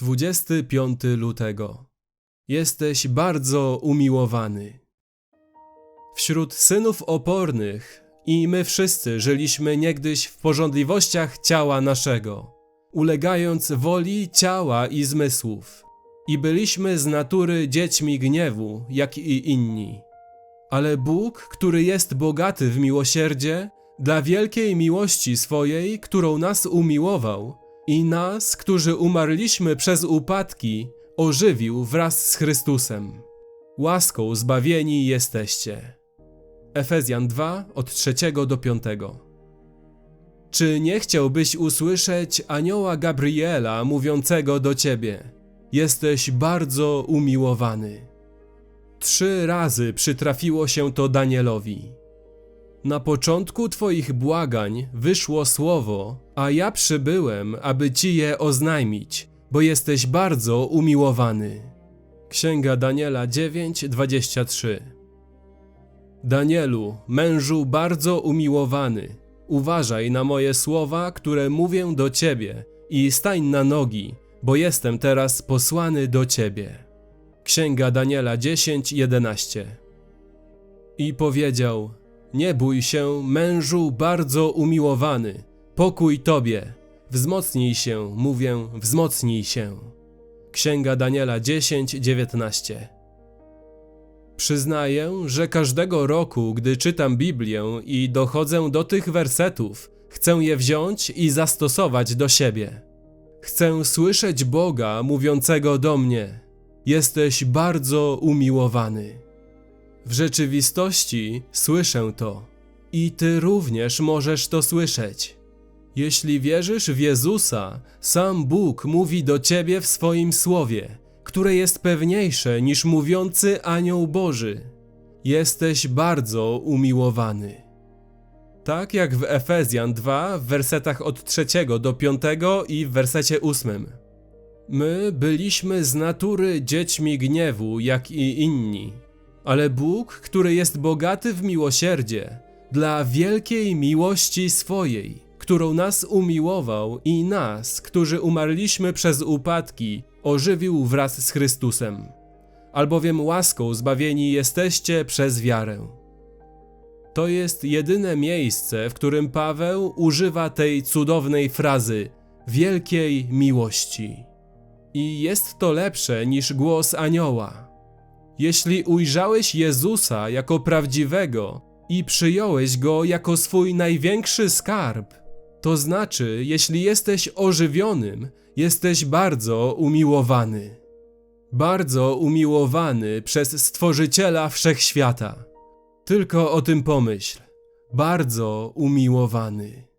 25 lutego. Jesteś bardzo umiłowany. Wśród synów opornych i my wszyscy żyliśmy niegdyś w porządliwościach ciała naszego, ulegając woli ciała i zmysłów, i byliśmy z natury dziećmi gniewu, jak i inni. Ale Bóg, który jest bogaty w miłosierdzie, dla wielkiej miłości swojej, którą nas umiłował, i nas, którzy umarliśmy przez upadki, ożywił wraz z Chrystusem. Łaską zbawieni jesteście. Efezjan 2, od 3 do 5. Czy nie chciałbyś usłyszeć anioła Gabriela mówiącego do ciebie: Jesteś bardzo umiłowany? Trzy razy przytrafiło się to Danielowi. Na początku Twoich błagań wyszło słowo, a ja przybyłem, aby Ci je oznajmić, bo jesteś bardzo umiłowany. Księga Daniela 9:23 Danielu, mężu bardzo umiłowany, uważaj na moje słowa, które mówię do Ciebie i stań na nogi, bo jestem teraz posłany do Ciebie. Księga Daniela 10:11 I powiedział: Nie bój się, mężu bardzo umiłowany, pokój tobie. Wzmocnij się, mówię, wzmocnij się. Księga Daniela 10:19 Przyznaję, że każdego roku, gdy czytam Biblię i dochodzę do tych wersetów, chcę je wziąć i zastosować do siebie. Chcę słyszeć Boga mówiącego do mnie: Jesteś bardzo umiłowany. W rzeczywistości słyszę to i ty również możesz to słyszeć. Jeśli wierzysz w Jezusa, sam Bóg mówi do ciebie w swoim słowie, które jest pewniejsze niż mówiący anioł Boży. Jesteś bardzo umiłowany. Tak jak w Efezjan 2 w wersetach od 3 do 5 i w wersecie 8. My byliśmy z natury dziećmi gniewu, jak i inni. Ale Bóg, który jest bogaty w miłosierdzie, dla wielkiej miłości swojej, którą nas umiłował i nas, którzy umarliśmy przez upadki, ożywił wraz z Chrystusem. Albowiem łaską zbawieni jesteście przez wiarę. To jest jedyne miejsce, w którym Paweł używa tej cudownej frazy wielkiej miłości. I jest to lepsze niż głos anioła. Jeśli ujrzałeś Jezusa jako prawdziwego i przyjąłeś go jako swój największy skarb, to znaczy, jeśli jesteś ożywionym, jesteś bardzo umiłowany. Bardzo umiłowany przez Stworzyciela Wszechświata. Tylko o tym pomyśl. Bardzo umiłowany.